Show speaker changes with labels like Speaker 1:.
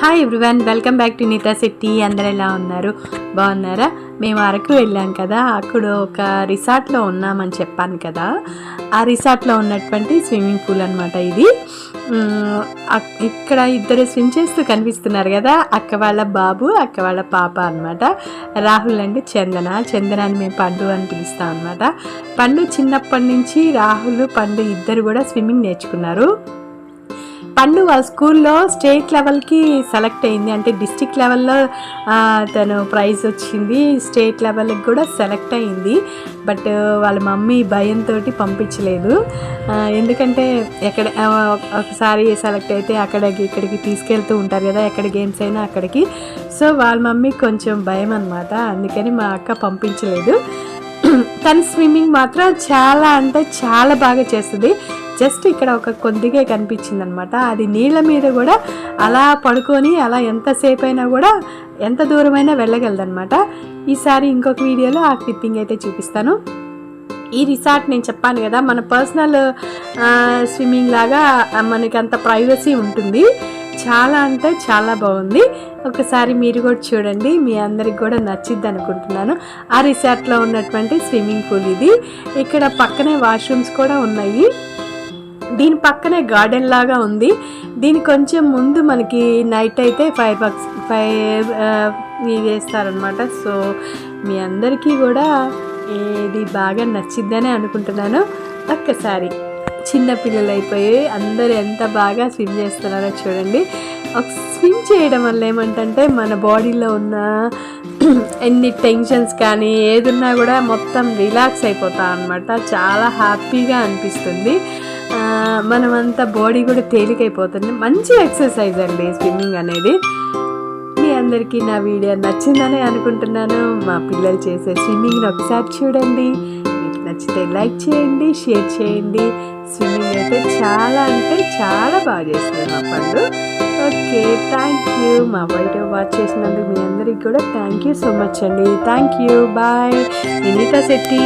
Speaker 1: Hi everyone welcome back to Neetha Shetty అందరు ఎలా ఉన్నారు? బాగున్నారా? మేము అరకు వెళ్ళాం కదా. అక్కడ ఒక రిసార్ట్లో ఉన్నామని చెప్పాను కదా. ఆ రిసార్ట్లో ఉన్నటువంటి స్విమ్మింగ్ పూల్ అనమాట ఇది. ఇక్కడ ఇద్దరు స్విమ్ చేస్తూ కనిపిస్తున్నారు కదా. అక్క వాళ్ళ బాబు అక్క వాళ్ళ పాప అన్నమాట. రాహుల్ అంటే చందన. చందనాన్ని మేము పండు అని పిలుస్తాం అనమాట పండు చిన్నప్పటి నుంచి రాహుల్ పండు ఇద్దరు కూడా స్విమ్మింగ్ నేర్చుకున్నారు. పండు ఆ స్కూల్లో స్టేట్ లెవెల్కి సెలెక్ట్ అయింది. అంటే డిస్టిక్ లెవెల్లో తను ప్రైజ్ వచ్చింది. స్టేట్ లెవెల్కి కూడా సెలెక్ట్ అయింది. బట్ వాళ్ళ మమ్మీ భయంతో పంపించలేదు. ఎందుకంటే ఎక్కడ ఒకసారి సెలెక్ట్ అయితే అక్కడికి ఇక్కడికి తీసుకెళ్తూ ఉంటారు కదా ఎక్కడ గేమ్స్ అయినా అక్కడికి. సో వాళ్ళ మమ్మీ కొంచెం భయం అనమాట అందుకని మా అక్క పంపించలేదు. తన స్విమ్మింగ్ మాత్రం చాలా అంటే చాలా బాగా చేస్తుంది. జస్ట్ ఇక్కడ ఒక కొద్దిగా కనిపించింది అనమాట అది నీళ్ళ మీద కూడా అలా పడుకొని అలా ఎంతసేపు అయినా కూడా ఎంత దూరమైనా వెళ్ళగలదనమాట. ఈసారి ఇంకొక వీడియోలో ఆ క్లిప్పింగ్ అయితే చూపిస్తాను. ఈ రిసార్ట్ నేను చెప్పాను కదా మన పర్సనల్ స్విమ్మింగ్ లాగా మనకి అంత ప్రైవసీ ఉంటుంది. చాలా అంటే చాలా బాగుంది. ఒకసారి మీరు కూడా చూడండి మీ అందరికి కూడా నచ్చిద్ది అనుకుంటున్నాను. ఆ రిసార్ట్లో ఉన్నటువంటి స్విమ్మింగ్ పూల్ ఇది. ఇక్కడ పక్కనే వాష్రూమ్స్ కూడా ఉన్నాయి. దీని పక్కనే గార్డెన్ లాగా ఉంది. దీని కొంచెం ముందు మనకి నైట్ అయితే ఫైర్ బాక్స్ ఫైర్ వేస్తారనమాట సో మీ అందరికీ కూడా ఇది బాగా నచ్చిద్దని అనుకుంటున్నాను. ఒక్కసారి చిన్నపిల్లలు అయిపోయి అందరూ ఎంత బాగా స్విమ్ చేస్తున్నారో చూడండి. ఒక స్విమ్ చేయడం వల్ల ఏమంటే మన బాడీలో ఉన్న ఎన్ని టెన్షన్స్ కానీ ఏదున్నా కూడా మొత్తం రిలాక్స్ అయిపోతా అనమాట చాలా హ్యాపీగా అనిపిస్తుంది. మనమంతా బాడీ కూడా తేలికైపోతుంది. మంచి ఎక్సర్సైజ్ అండి స్విమ్మింగ్ అనేది. మీ అందరికీ నా వీడియో నచ్చిందని అనుకుంటున్నాను. మా పిల్లలు చేసే స్విమ్మింగ్ని ఒకసారి చూడండి. మీకు నచ్చితే లైక్ చేయండి షేర్ చేయండి. స్విమ్మింగ్ అయితే చాలా అంటే చాలా బాగా చేస్తుంది మా పండు ఓకే థ్యాంక్ యూ మా వీడియో వాచ్ చేసినందుకు మీ అందరికి కూడా థ్యాంక్ యూ సో మచ్ అండి. Thank you bye Vineetha Shetty.